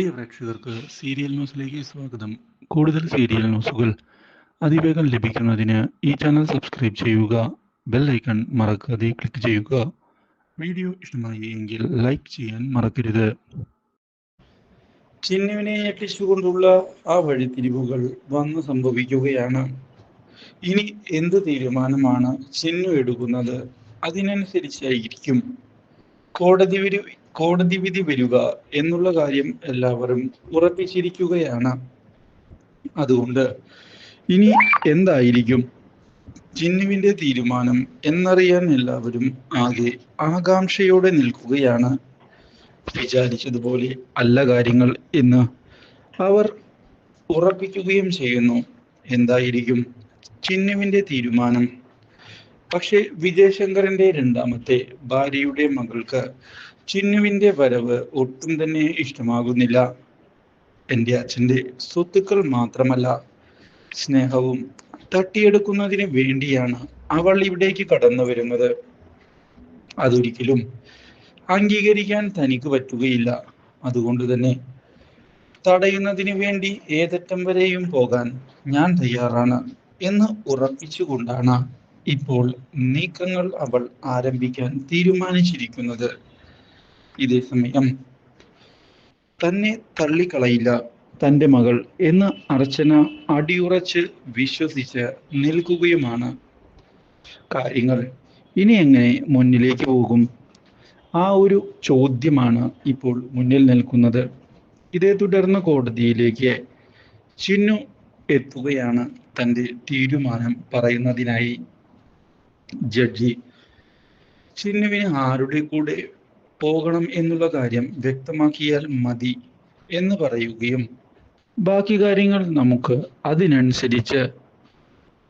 പ്രിയ പ്രേക്ഷകർക്ക് സീരിയൽ ന്യൂസിലേക്ക് സ്വാഗതം. കൂടുതൽ സീരിയൽ ന്യൂസുകൾ അതിവേഗം ലഭിക്കുന്നതിന് ഈ ചാനൽ സബ്സ്ക്രൈബ് ചെയ്യുക ബെൽ ഐക്കൺ മറക്കാതെ ക്ലിക്ക് ചെയ്യുക. വീഡിയോ ഇഷ്ടമായി എങ്കിൽ ലൈക്ക് ചെയ്യാൻ മറക്കരുത്. ചിന്നുവിനെ ഞെട്ടിച്ചുകൊണ്ടുള്ള ആ വഴിത്തിരിവുകൾ വന്നു സംഭവിക്കുകയാണ്. ഇനി എന്ത് തീരുമാനമാണ് ചിന്നു എടുക്കുന്നത്? അതിനനുസരിച്ചായിരിക്കും. കോടതി വിധി കോടതി വിധി വരിക എന്നുള്ള കാര്യം എല്ലാവരും ഉറപ്പിച്ചിരിക്കുകയാണ്. അതുകൊണ്ട് ഇനി എന്തായിരിക്കും? ചിന്നുവിന്റെ തീരുമാനം എന്നറിയാൻ എല്ലാവരും ആകെ ആകാംക്ഷയോടെ നിൽക്കുകയാണ്. വിചാരിച്ചതുപോലെ അല്ല കാര്യങ്ങൾ എന്ന് അവർ ഉറപ്പിക്കുകയും ചെയ്യുന്നു. എന്തായിരിക്കും ചിന്നുവിന്റെ തീരുമാനം? പക്ഷേ വിജയശങ്കറിന്റെ രണ്ടാമത്തെ ഭാര്യയുടെ മകൾക്ക് ചിന്നുവിന്റെ വരവ് ഒട്ടും തന്നെ ഇഷ്ടമാകുന്നില്ല. എന്റെ അച്ഛന്റെ സ്വത്തുക്കൾ മാത്രമല്ല സ്നേഹവും തട്ടിയെടുക്കുന്നതിന് വേണ്ടിയാണ് അവൾ ഇവിടേക്ക് കടന്നു വരുന്നത്. അതൊരിക്കലും അംഗീകരിക്കാൻ തനിക്ക് പറ്റുകയില്ല. അതുകൊണ്ട് തന്നെ തടയുന്നതിന് വേണ്ടി ഏതറ്റം വരെയും പോകാൻ ഞാൻ തയ്യാറാണ് എന്ന് ഉറപ്പിച്ചുകൊണ്ടാണ് ഇപ്പോൾ നീക്കങ്ങൾ അവൾ ആരംഭിക്കാൻ തീരുമാനിച്ചിരിക്കുന്നത്. ഇതേ സമയം. തന്നെ തള്ളിക്കളയില്ല. തന്റെ മകൾ എന്ന് അർച്ചന അടിയുറച്ച് വിശ്വസിച്ച് നിൽക്കുകയുമാണ്. കാര്യങ്ങൾ ഇനി എങ്ങനെ മുന്നിലേക്ക് പോകും? ആ ഒരു ചോദ്യമാണ് ഇപ്പോൾ മുന്നിൽ നിൽക്കുന്നത്. ഇതേ തുടർന്ന് കോടതിയിലേക്ക് ചിന്നു എത്തുകയാണ് തന്റെ തീരുമാനം പറയുന്നതിനായി. ജഡ്ജി ചിന്നുവിന് ആരുടെ കൂടെ പോകണം എന്നുള്ള കാര്യം വ്യക്തമാക്കിയാൽ മതി എന്ന് പറയുകയും ബാക്കി കാര്യങ്ങൾ നമുക്ക് അതിനനുസരിച്ച്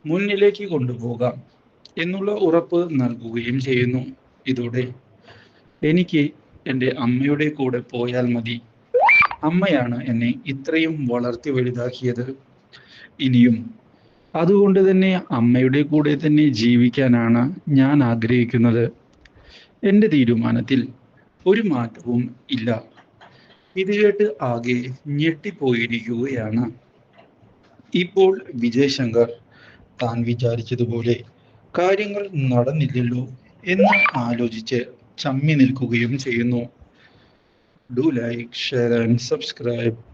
മുന്നിലേക്ക് കൊണ്ടുപോകാം എന്നുള്ള ഉറപ്പ് നൽകുകയും ചെയ്യുന്നു. ഇതോടെ എനിക്ക് എന്റെ അമ്മയുടെ കൂടെ പോയാൽ മതി. അമ്മയാണ് എന്നെ ഇത്രയും വളർത്തി വലുതാക്കിയത്. ഇനിയും അതുകൊണ്ട് തന്നെ അമ്മയുടെ കൂടെ തന്നെ ജീവിക്കാനാണ് ഞാൻ ആഗ്രഹിക്കുന്നത്. എന്റെ തീരുമാനത്തിൽ ഒരു മാറ്റവും ഇല്ല. ഇത് കേട്ട് ആകെ ഞെട്ടിപ്പോയിരിക്കുകയാണ്. ഇപ്പോൾ വിജയശങ്കർ താൻ വിചാരിച്ചതുപോലെ കാര്യങ്ങൾ നടന്നില്ലല്ലോ എന്ന് ആലോചിച്ച് ചമ്മി നിൽക്കുകയും ചെയ്യുന്നു. Do like share and subscribe